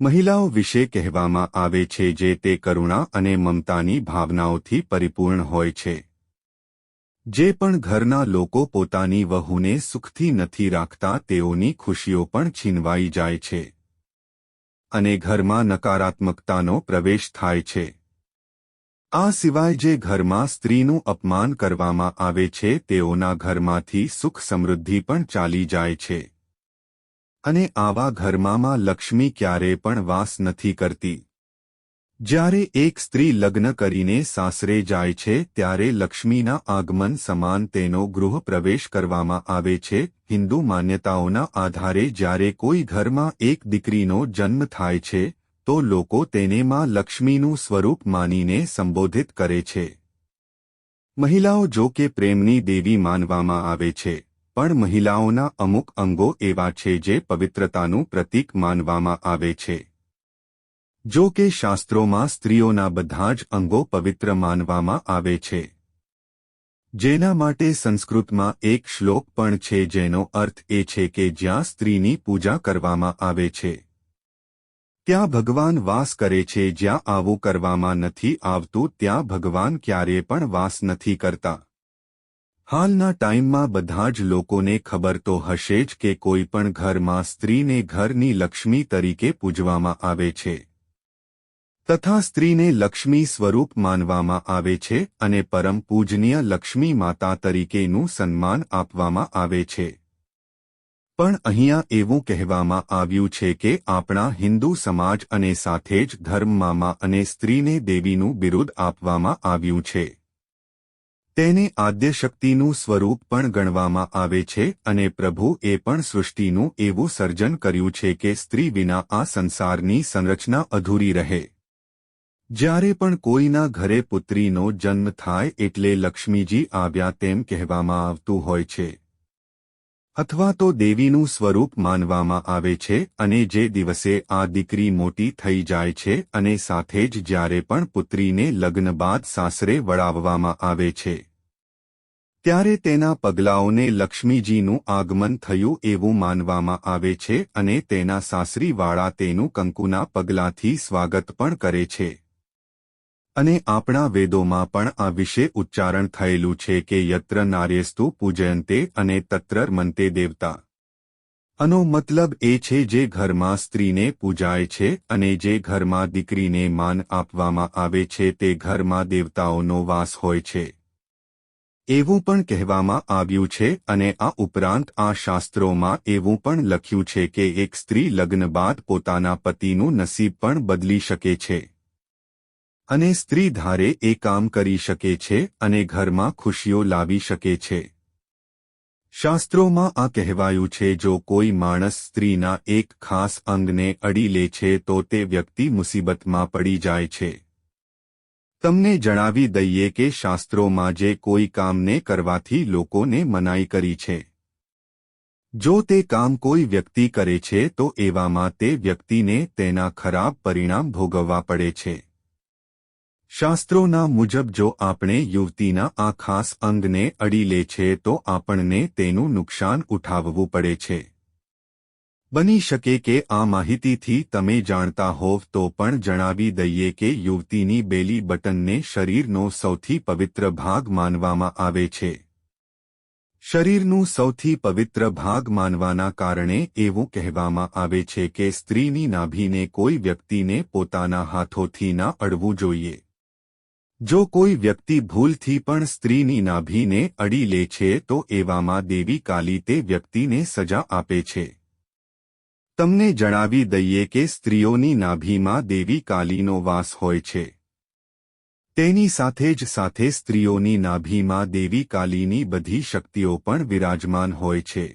મહિલાઓ વિશે કહેવામાં આવે છે જે તે કરુણા અને મમતાની ભાવનાઓથી પરિપૂર્ણ હોય છે. જે પણ ઘરના લોકો પોતાની વહુને સુખથી નથી રાખતા તેઓની ખુશીઓ પણ છીનવાઈ જાય છે. અને ઘરમાં નકારાત્મકતાનો પ્રવેશ થાય છે. આ સિવાય જે ઘરમાં સ્ત્રીનું અપમાન કરવામાં આવે છે તેઓના ઘરમાંથી સુખ સમૃદ્ધિ પણ ચાલી જાય છે. અને આવા ઘરમાંમાં લક્ષ્મી ક્યારે પણ વાસ નથી કરતી. જ્યારે એક સ્ત્રી લગ્ન કરીને સાસરે જાય છે, ત્યારે લક્ષ્મીના આગમન સમાન તેનો ગૃહ પ્રવેશ કરવામાં આવે છે. હિન્દુ માન્યતાઓના આધારે જ્યારે કોઈ ઘરમાં એક દીકરીનો જન્મ થાય છે, તો લોકો તેને માં લક્ષ્મીનું સ્વરૂપ માનીને સંબોધિત કરે છે. મહિલાઓ જો કે પ્રેમની દેવી માનવામાં આવે છે. પણ મહિલાઓના અમુક અંગો એવા છે જે પવિત્રતાનું પ્રતીક માનવામાં આવે છે. જો કે શાસ્ત્રોમાં સ્ત્રીઓના બધા જ અંગો પવિત્ર માનવામાં આવે છે. જેના માટે સંસ્કૃતમાં એક શ્લોક પણ છે જેનો અર્થ એ છે કે જ્યાં સ્ત્રીની પૂજા કરવામાં આવે છે, ત્યાં ભગવાન વાસ કરે છે, જ્યાં આવું કરવામાં નથી આવતું, ત્યાં ભગવાન ક્યારેય પણ વાસ નથી કરતા. હાલના ટાઈમમાં બધા જ લોકોને ખબર તો હશે જ કે કોઈ પણ ઘરમાં સ્ત્રીને ઘરની લક્ષ્મી તરીકે પૂજવામાં આવે છે. તથા સ્ત્રીને લક્ષ્મી સ્વરૂપ માનવામાં આવે છે અને પરમ પૂજનીય લક્ષ્મી માતા તરીકેનું સન્માન આપવામાં આવે છે. પણ અહીંયા એવું કહેવામાં આવ્યું છે કે આપણા હિન્દુ સમાજ અને સાથે જ ધર્મમાં અને સ્ત્રીને દેવીનું બિરુદ આપવામાં આવ્યું છે. તેને આદ્યશક્તિનું સ્વરૂપ પણ ગણવામાં આવે છે અને પ્રભુ એ પણ સૃષ્ટિનું એવું સર્જન કર્યું છે કે સ્ત્રી વિના આ સંસારની સંરચના અધૂરી રહે. જ્યારે પણ કોઈના ઘરે પુત્રીનો જન્મ થાય એટલે લક્ષ્મીજી આવ્યા તેમ કહેવામાં આવતું હોય છે. અથવા તો દેવીનું સ્વરૂપ માનવામાં આવે છે અને જે દિવસે આ દીકરી મોટી થઈ જાય છે અને સાથે જ જ્યારે પણ પુત્રીને લગ્ન બાદ સાસરે વળાવવામાં આવે છે. ત્યારે તેના પગલાઓને લક્ષ્મીજીનું આગમન થયું એવું માનવામાં આવે છે અને તેના સાસરીવાળા તેનું કંકુના પગલાથી સ્વાગત પણ કરે છે. અને આપણા વેદોમાં પણ આ વિશે ઉચ્ચારણ થયેલું છે કે યત્ર નાર્યસ્તુ પૂજયંતે અને તત્ર મંતે દેવતા. આનો મતલબ એ છે જે ઘરમાં સ્ત્રીને પૂજાય છે અને જે ઘરમાં દીકરીને માન આપવામાં આવે છે તે ઘરમાં દેવતાઓનો વાસ હોય છે. એવું પણ કહેવામાં આવ્યું છે અને આ ઉપરાંત આ શાસ્ત્રોમાં એવું પણ લખ્યું છે કે એક સ્ત્રી લગ્ન બાદ પોતાના પતિનું નસીબ પણ બદલી શકે છે. અને સ્ત્રી ધારે એ કામ કરી શકે છે અને ઘરમાં ખુશીઓ લાવી શકે છે. શાસ્ત્રોમાં આ કહેવાયું છે, જો કોઈ માણસ સ્ત્રીના એક ખાસ અંગને અડી લે છે, તો તે વ્યક્તિ મુસીબતમાં પડી જાય છે. તમને જણાવી દઈએ કે શાસ્ત્રોમાં જે કોઈ કામને કરવાથી લોકોને મનાઈ કરી છે. જો તે કામ કોઈ વ્યક્તિ કરે છે, તો એવામાં તે વ્યક્તિને તેના ખરાબ પરિણામ ભોગવવા પડે છે. શાસ્ત્રોના મુજબ જો આપણે યુવતીના આ ખાસ અંગને અડી લે છે તો આપણને તેનું નુકસાન ઉઠાવવું પડે છે. બની શકે કે આ માહિતીથી તમે જાણતા હોવ તો પણ જણાવી દઈએ કે યુવતીની બેલી બટનને શરીરનો સૌથી પવિત્ર ભાગ માનવામાં આવે છે. શરીરનું સૌથી પવિત્ર ભાગ માનવાના કારણે એવું કહેવામાં આવે છે કે સ્ત્રીની નાભીને કોઈ વ્યક્તિને પોતાના હાથોથી ના અડવું જોઈએ. જો કોઈ વ્યક્તિ ભૂલથી પણ સ્ત્રીની નાભીને અડી લે છે, તો એવામાં દેવી કાલી તે વ્યક્તિને સજા આપે છે. તમને જણાવી દઈએ કે સ્ત્રીઓની નાભીમાં દેવી કાલીનો વાસ હોય છે. તેની સાથે જ સાથે સ્ત્રીઓની નાભીમાં દેવી કાલીની બધી શક્તિઓ પણ વિરાજમાન હોય છે.